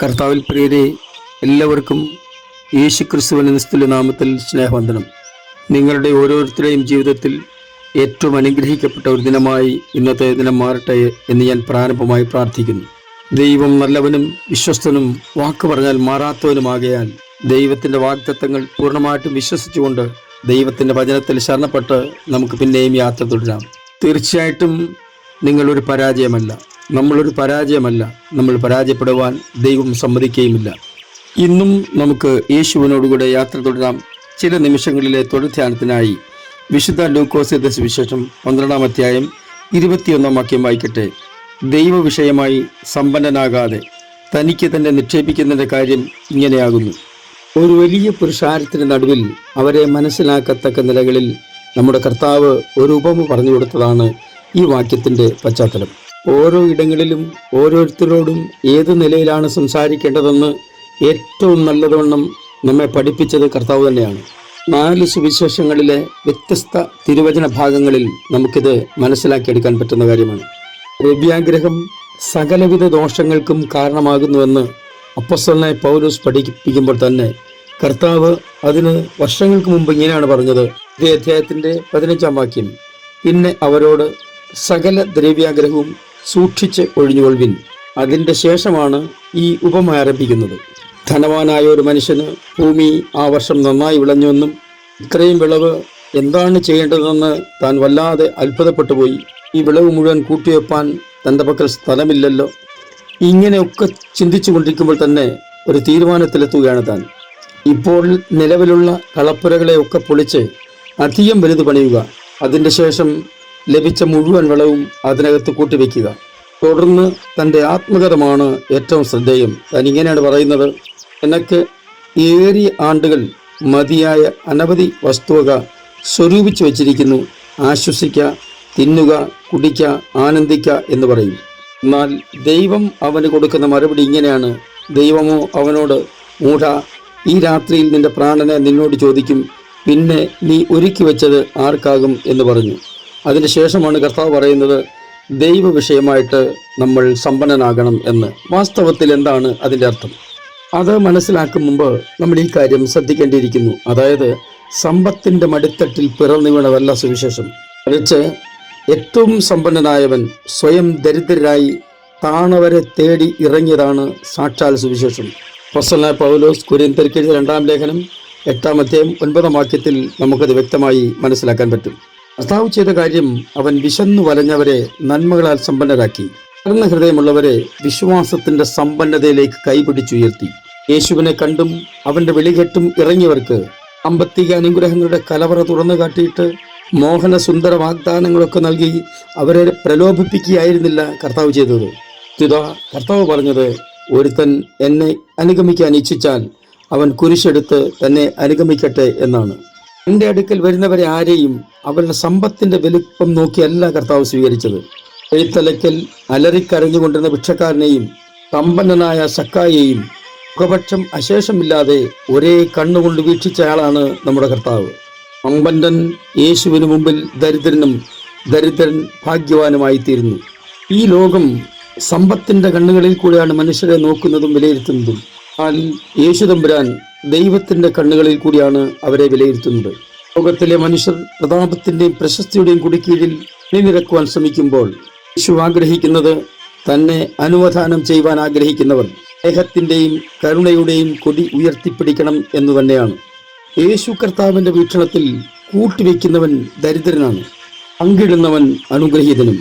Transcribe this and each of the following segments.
കർത്താവിൽ പ്രിയരെ എല്ലാവർക്കും യേശു ക്രിസ്തുവിന്റെ നിസ്തുല്യ നാമത്തിൽ സ്നേഹവന്ദനം. നിങ്ങളുടെ ഓരോരുത്തരുടെയും ജീവിതത്തിൽ ഏറ്റവും അനുഗ്രഹിക്കപ്പെട്ട ഒരു ദിനമായി ഇന്നത്തെ ദിനം മാറട്ടെ എന്ന് ഞാൻ പ്രാരംഭമായി പ്രാർത്ഥിക്കുന്നു. ദൈവം നല്ലവനും വിശ്വസ്തനും വാക്ക് പറഞ്ഞാൽ മാറാത്തവനുമാകയാൽ ദൈവത്തിന്റെ വാഗ്ദത്തങ്ങൾ പൂർണമായിട്ടും വിശ്വസിച്ചുകൊണ്ട് ദൈവത്തിന്റെ വചനത്തിൽ ശരണപ്പെട്ട് നമുക്ക് പിന്നെയും യാത്ര തുടരാം. തീർച്ചയായിട്ടും നിങ്ങളൊരു പരാജയമല്ല. നമ്മളൊരു പരാജയമല്ല. നമ്മൾ പരാജയപ്പെടുവാൻ ദൈവം സമ്മതിക്കുകയുമില്ല. ഇന്നും നമുക്ക് യേശുവിനോടുകൂടെ യാത്ര തുടരാം. ചില നിമിഷങ്ങളിലെ തുടർധ്യാനത്തിനായി വിശുദ്ധ ലൂക്കോസിന്റെ സുവിശേഷം പന്ത്രണ്ടാം അധ്യായം ഇരുപത്തിയൊന്നാം വാക്യം വായിക്കട്ടെ. ദൈവവിഷയമായി സമ്പന്നനാകാതെ തനിക്ക് തന്നെ നിക്ഷേപിക്കുന്നതിന്റെ കാര്യം ഇങ്ങനെയാകുന്നു. ഒരു വലിയ പുരുഷാരത്തിന് നടുവിൽ അവരെ മനസ്സിലാക്കത്തക്ക നിലകളിൽ നമ്മുടെ കർത്താവ് ഒരു ഉപമ പറഞ്ഞു കൊടുത്തതാണ് ഈ വാക്യത്തിന്റെ പശ്ചാത്തലം. ഓരോ ഇടങ്ങളിലും ഓരോരുത്തരോടും ഏത് നിലയിലാണ് സംസാരിക്കേണ്ടതെന്ന് ഏറ്റവും നല്ലതുവണ്ണം നമ്മെ പഠിപ്പിച്ചത് കർത്താവ് തന്നെയാണ്. നാല് സുവിശേഷങ്ങളിലെ വ്യത്യസ്ത തിരുവചന ഭാഗങ്ങളിൽ നമുക്കിത് മനസ്സിലാക്കിയെടുക്കാൻ പറ്റുന്ന കാര്യമാണ്. രവ്യാഗ്രഹം സകലവിധ ദോഷങ്ങൾക്കും കാരണമാകുന്നുവെന്ന് അപ്പസ്വലനെ പൗലോസ് പഠിപ്പിക്കുമ്പോൾ തന്നെ കർത്താവ് അതിന് വർഷങ്ങൾക്ക് മുമ്പ് ഇങ്ങനെയാണ് പറഞ്ഞത്. ഇതേ അധ്യായത്തിന്റെ പതിനഞ്ചാം വാക്യം. പിന്നെ അവരോട് സകല ദ്രവ്യാഗ്രഹവും സൂക്ഷിച്ച് ഒഴിഞ്ഞുകൊള്ളിൻ അതിന്റെ ശേഷമാണ് ഈ ഉപമ ആരംഭിക്കുന്നത്. ധനവാനായ ഒരു മനുഷ്യന് ഭൂമി ആ വർഷം നന്നായി വിളഞ്ഞുവെന്നും ഇത്രയും വിളവ് എന്താണ് ചെയ്യേണ്ടതെന്ന് താൻ വല്ലാതെ അത്ഭുതപ്പെട്ടു പോയി ഈ വിളവ് മുഴുവൻ കൂട്ടിവെപ്പാൻ തന്റെ പക്കൽ സ്ഥലമില്ലല്ലോ. ഇങ്ങനെയൊക്കെ ചിന്തിച്ചു കൊണ്ടിരിക്കുമ്പോൾ തന്നെ ഒരു തീരുമാനത്തിലെത്തുകയാണ് താൻ. ഇപ്പോൾ നിലവിലുള്ള കളപ്പുരകളെയൊക്കെ പൊളിച്ച് അധികം വലുത് പണിയുക. അതിന്റെ ശേഷം ലഭിച്ച മുഴുവൻ വിളവും അതിനകത്ത് കൂട്ടിവെക്കുക. തുടർന്ന് തന്റെ ആത്മകഥമാണ് ഏറ്റവും ശ്രദ്ധേയം. താൻ ഇങ്ങനെയാണ് പറയുന്നത്. എനിക്ക് ഏറിയ ആണ്ടുകൾ മതിയായ അനവധി വസ്തുവക സ്വരൂപിച്ച് വച്ചിരിക്കുന്നു. ആശ്വസിക്കുക തിന്നുക കുടിക്കുക ആനന്ദിക്കുക എന്ന് പറയും. എന്നാൽ ദൈവം അവന് കൊടുക്കുന്ന മറുപടി ഇങ്ങനെയാണ്. ദൈവമോ അവനോട് മൂഢ ഈ രാത്രിയിൽ നിന്റെ പ്രാണനെ നിന്നോട് ചോദിക്കും പിന്നെ നീ ഒരുക്കി വെച്ചത് ആർക്കാകും? എന്ന് പറഞ്ഞു. അതിനുശേഷമാണ് കർത്താവ് പറയുന്നത് ദൈവ വിഷയമായിട്ട് നമ്മൾ സമ്പന്നനാകണം എന്ന്. വാസ്തവത്തിൽ എന്താണ് അതിന്റെ അർത്ഥം? അത് മനസ്സിലാക്കും മുമ്പ് നമ്മൾ ഈ കാര്യം ശ്രദ്ധിക്കേണ്ടിയിരിക്കുന്നു. അതായത് സമ്പത്തിന്റെ മടിത്തട്ടിൽ പിറന്നു വീണതല്ല സുവിശേഷം. മറിച്ച് ഏറ്റവും സമ്പന്നനായവൻ സ്വയം ദരിദ്രരായി താണവരെ തേടി ഇറങ്ങിയതാണ് സാക്ഷാൽ സുവിശേഷം. പ്രസന്ന പൗലോസ് കുര്യന്തരിക്കെഴുതിയ രണ്ടാം ലേഖനം എട്ടാം അധ്യായം ഒൻപതാം വാക്യത്തിൽ നമുക്കത് വ്യക്തമായി മനസ്സിലാക്കാൻ പറ്റും. കർത്താവ് ചെയ്ത കാര്യം അവൻ വിശന്നു വലഞ്ഞവരെ നന്മകളാൽ സമ്പന്നരാക്കി. തുറന്ന ഹൃദയമുള്ളവരെ വിശ്വാസത്തിന്റെ സമ്പന്നതയിലേക്ക് കൈപിടിച്ചുയർത്തി. യേശുവിനെ കണ്ടും അവന്റെ വിളികെട്ടും ഇറങ്ങിയവർക്ക് സാമ്പത്തിക അനുഗ്രഹങ്ങളുടെ കലവറ തുറന്നു കാട്ടിയിട്ട് മോഹന സുന്ദര വാഗ്ദാനങ്ങളൊക്കെ നൽകി അവരെ പ്രലോഭിപ്പിക്കുകയായിരുന്നില്ല കർത്താവ് ചെയ്തത്. സ്ഥിത കർത്താവ് പറഞ്ഞത് ഒരുത്തൻ എന്നെ അനുഗമിക്കാൻ ഇച്ഛിച്ചാൽ അവൻ കുരിശെടുത്ത് തന്നെ അനുഗമിക്കട്ടെ എന്നാണ്. എന്റെ അടുക്കൽ വരുന്നവരെ ആരെയും അവരുടെ സമ്പത്തിന്റെ വലുപ്പം നോക്കിയല്ല കർത്താവ് സ്വീകരിച്ചത്. എഴുത്തലയ്ക്കൽ അലറിക്കരഞ്ഞുകൊണ്ടിരുന്ന ഭിക്ഷക്കാരനെയും സമ്പന്നനായ സക്കായെയും മുഖപക്ഷം അശേഷമില്ലാതെ ഒരേ കണ്ണുകൊണ്ട് വീക്ഷിച്ചയാളാണ് നമ്മുടെ കർത്താവ്. സമ്പന്നൻ യേശുവിന് മുമ്പിൽ ദരിദ്രനും ദരിദ്രൻ ഭാഗ്യവാനുമായി തീരുന്നു ഈ ലോകം സമ്പത്തിന്റെ കണ്ണുകളിൽ കൂടെയാണ് മനുഷ്യരെ നോക്കുന്നതും വിലയിരുത്തുന്നതും. എന്നാൽ യേശു തമ്പുരാൻ ദൈവത്തിന്റെ കണ്ണുകളിൽ കൂടിയാണ് അവരെ വിലയിരുത്തുന്നത്. ലോകത്തിലെ മനുഷ്യർ പ്രതാപത്തിന്റെയും പ്രശസ്തിയുടെയും കുടിക്കീഴിൽ അണിനിരക്കുവാൻ ശ്രമിക്കുമ്പോൾ യേശു ആഗ്രഹിക്കുന്നത് തന്നെ അനുവധാനം ചെയ്യുവാൻ ആഗ്രഹിക്കുന്നവർ സ്നേഹത്തിന്റെയും കരുണയുടെയും കൊടി ഉയർത്തിപ്പിടിക്കണം എന്നു തന്നെയാണ്. യേശു കർത്താവിന്റെ വീക്ഷണത്തിൽ കൂട്ടിവെക്കുന്നവൻ ദരിദ്രനാണ് പങ്കിടുന്നവൻ അനുഗ്രഹീതനും.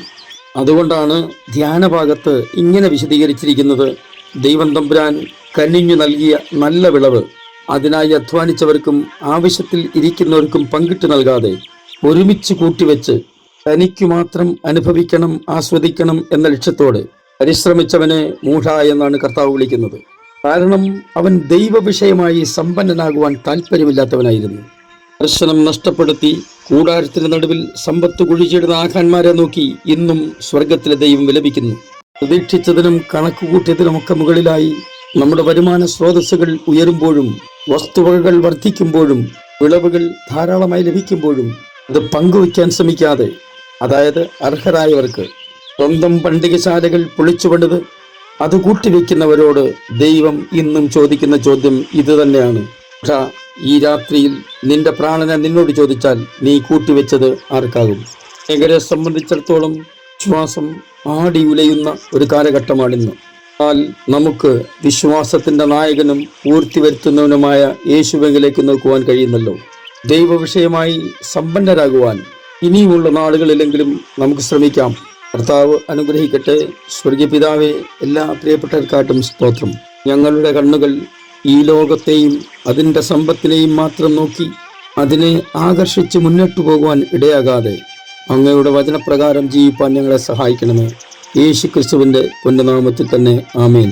അതുകൊണ്ടാണ് ധ്യാനഭാഗത്ത് ഇങ്ങനെ വിശദീകരിച്ചിരിക്കുന്നത് ദൈവം തമ്പുരാൻ കനിഞ്ഞു നൽകിയ നല്ല വിളവ്. അതിനായി അധ്വാനിച്ചവർക്കും ആവശ്യത്തിൽ ഇരിക്കുന്നവർക്കും പങ്കിട്ട് നൽകാതെ ഒരുമിച്ച് കൂട്ടിവെച്ച് തനിക്കു മാത്രം അനുഭവിക്കണം ആസ്വദിക്കണം എന്ന ലക്ഷ്യത്തോടെ പരിശ്രമിച്ചവനെ മൂഢ എന്നാണ് കർത്താവ് വിളിക്കുന്നത്. കാരണം അവൻ ദൈവവിഷയമായി സമ്പന്നനാകുവാൻ താല്പര്യമില്ലാത്തവനായിരുന്നു ദർശനം നഷ്ടപ്പെടുത്തി കൂടാരത്തിന് നടുവിൽ സമ്പത്ത് കുഴിച്ചിടുന്ന ആഖാന്മാരെ നോക്കി ഇന്നും സ്വർഗത്തിലെ ദൈവം വിലപിക്കുന്നു. പ്രതീക്ഷിച്ചതിനും കണക്കുകൂട്ടിയതിനുമൊക്കെ മുകളിലായി നമ്മുടെ വരുമാന സ്രോതസ്സുകൾ ഉയരുമ്പോഴും വസ്തുവകകൾ വർദ്ധിക്കുമ്പോഴും വിളവുകൾ ധാരാളമായി ലഭിക്കുമ്പോഴും അത് പങ്കുവയ്ക്കാൻ ശ്രമിക്കാതെ അതായത് അർഹരായവർക്ക് സ്വന്തം പണ്ടികശാലകൾ പൊളിച്ചു പണിത് അത് കൂട്ടിവെക്കുന്നവരോട് ദൈവം ഇന്നും ചോദിക്കുന്ന ചോദ്യം ഇത് തന്നെയാണ്. ഈ രാത്രിയിൽ നിന്റെ പ്രാണനെ നിന്നോട് ചോദിച്ചാൽ നീ കൂട്ടിവെച്ചത് ആർക്കാകും? ഭയങ്കരെ സംബന്ധിച്ചിടത്തോളം വിശ്വാസം ആടി ഉലയുന്ന ഒരു കാലഘട്ടമാണിന്ന്. എന്നാൽ നമുക്ക് വിശ്വാസത്തിന്റെ നായകനും പൂർത്തി വരുത്തുന്നവനുമായ യേശുവെങ്കിലേക്ക് നോക്കുവാൻ കഴിയുന്നല്ലോ. ദൈവവിഷയമായി സമ്പന്നരാകുവാൻ ഇനിയുമുള്ള നാളുകളിലെങ്കിലും നമുക്ക് ശ്രമിക്കാം. കർത്താവ് അനുഗ്രഹിക്കട്ടെ. സ്വർഗീയ പിതാവെ എല്ലാ പ്രിയപ്പെട്ടവർക്കാട്ടും സ്തോത്രം. ഞങ്ങളുടെ കണ്ണുകൾ ഈ ലോകത്തെയും അതിന്റെ സമ്പത്തിനെയും മാത്രം നോക്കി അതിനെ ആകർഷിച്ച് മുന്നോട്ടു പോകുവാൻ ഇടയാകാതെ അങ്ങയുടെ വചനപ്രകാരം ജീവിപ്പാൻ ഞങ്ങളെ സഹായിക്കണമേ. യേശു ക്രിസ്തുവിന്റെ പൊന്നുനാമത്തിൽ തന്നെ ആമേൻ.